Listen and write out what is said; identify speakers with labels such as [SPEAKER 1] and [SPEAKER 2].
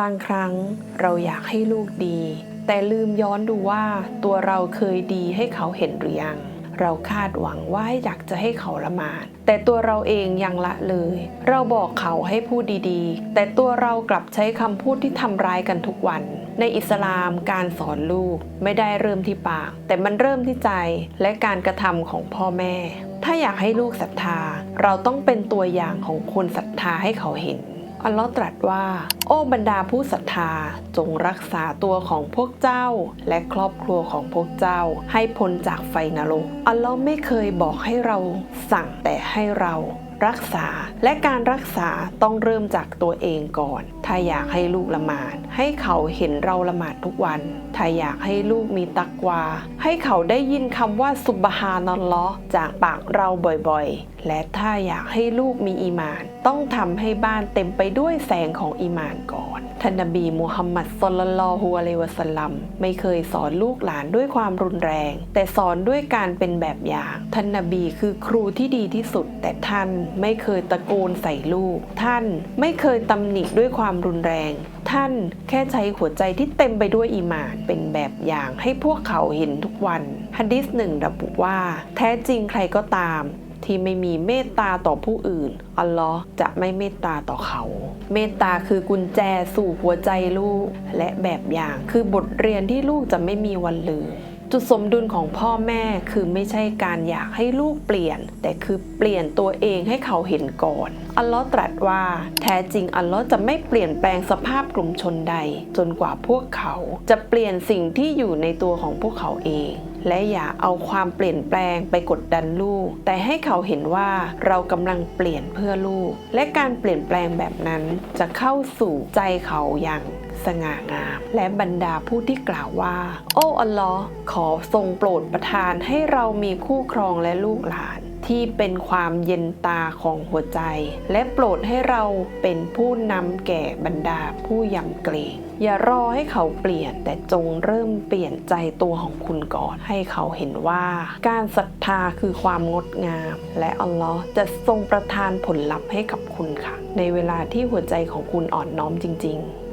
[SPEAKER 1] บางครั้งเราอยากให้ลูกดี แต่ลืมย้อนดูว่าตัวเราเคยดีให้เขาเห็นหรือยัง เราคาดหวังว่าอยากจะให้เขาละหมาด แต่ตัวเราเองยังละเลย เราบอกเขาให้พูดดีๆ แต่ตัวเรากลับใช้คำพูดที่ทำร้ายกันทุกวัน ในอิสลามการสอนลูกไม่ได้เริ่มที่ปาก แต่มันเริ่มที่ใจและการกระทำของพ่อแม่ ถ้าอยากให้ลูกศรัทธา เราต้องเป็นตัวอย่างของคนศรัทธาให้เขาเห็น อัลลอฮ์ตรัสว่า โอ้บรรดาผู้ศรัทธา จงรักษาตัวของพวกเจ้า และครอบครัวของพวกเจ้า ให้พ้นจากไฟนรก อัลลอฮ์ไม่เคยบอกให้เราสั่งแต่ให้เรา รักษา และการรักษาต้องเริ่มจากตัวเองก่อน ถ้าอยากให้ลูกละหมาด ให้เขาเห็นเราละหมาดทุกวัน ถ้าอยากให้ลูกมีตักวา ให้เขาได้ยินคำว่าสุบฮานัลลอจากปากเราบ่อยๆ และถ้าอยากให้ลูกมีอีมาน ต้องทำให้บ้านเต็มไปด้วยแสงของอีมานก่อน ท่านนบีมูฮัมมัดสลลัลลอฮุอะลัยวะสัลลัมไม่เคยสอนลูกหลานด้วยความรุนแรง แต่สอนด้วยการเป็นแบบอย่าง ท่านนบีคือครูที่ดีที่สุด แต่ท่านไม่เคยตะโกนใส่ลูก ท่านไม่เคยตำหนิด้วยความรุนแรง ท่านแค่ใช้หัวใจที่เต็มไปด้วยอีหมานเป็นแบบอย่างให้พวกเขาเห็นทุกวันฮะดิษหนึ่งระบุว่า แท้จริงใครก็ตาม ที่ไม่มีเมตตาต่อผู้อื่น อัลลอฮ์จะไม่เมตตาต่อเขา เมตตาคือกุญแจสู่หัวใจลูกและแบบอย่าง คือบทเรียนที่ลูกจะไม่มีวันลืม จุดสมดุลของพ่อแม่คือไม่ใช่การอยากให้ลูกเปลี่ยน แต่คือเปลี่ยนตัวเองให้เขาเห็นก่อน อัลลอฮ์ตรัสว่า แท้จริงอัลลอฮ์จะไม่เปลี่ยนแปลงสภาพกลุ่มชนใด จนกว่าพวกเขาจะเปลี่ยนสิ่งที่อยู่ในตัวของพวกเขาเอง และอย่าเอาความเปลี่ยนแปลงไปกดดันลูก แต่ให้เขาเห็นว่าเรากำลังเปลี่ยนเพื่อลูก และการเปลี่ยนแปลงแบบนั้นจะเข้าสู่ใจเขาอย่าง สง่างาม และบรรดาผู้ที่กล่าวว่า โอ้อัลลอฮ์ขอทรงโปรดประทานให้เรามีคู่ครองและลูกหลาน ที่เป็นความเย็นตาของหัวใจ และโปรดให้เราเป็นผู้นำแก่บรรดาผู้ยำเกรงอย่ารอให้เขาเปลี่ยนแต่จงเริ่มเปลี่ยนใจตัวของคุณก่อน ให้เขาเห็นว่า การศรัทธาคือความงดงาม และอัลลอฮ์จะทรงประทานผลลัพธ์ให้กับคุณค่ะ ในเวลาที่หัวใจของคุณอ่อนน้อมจริง ๆ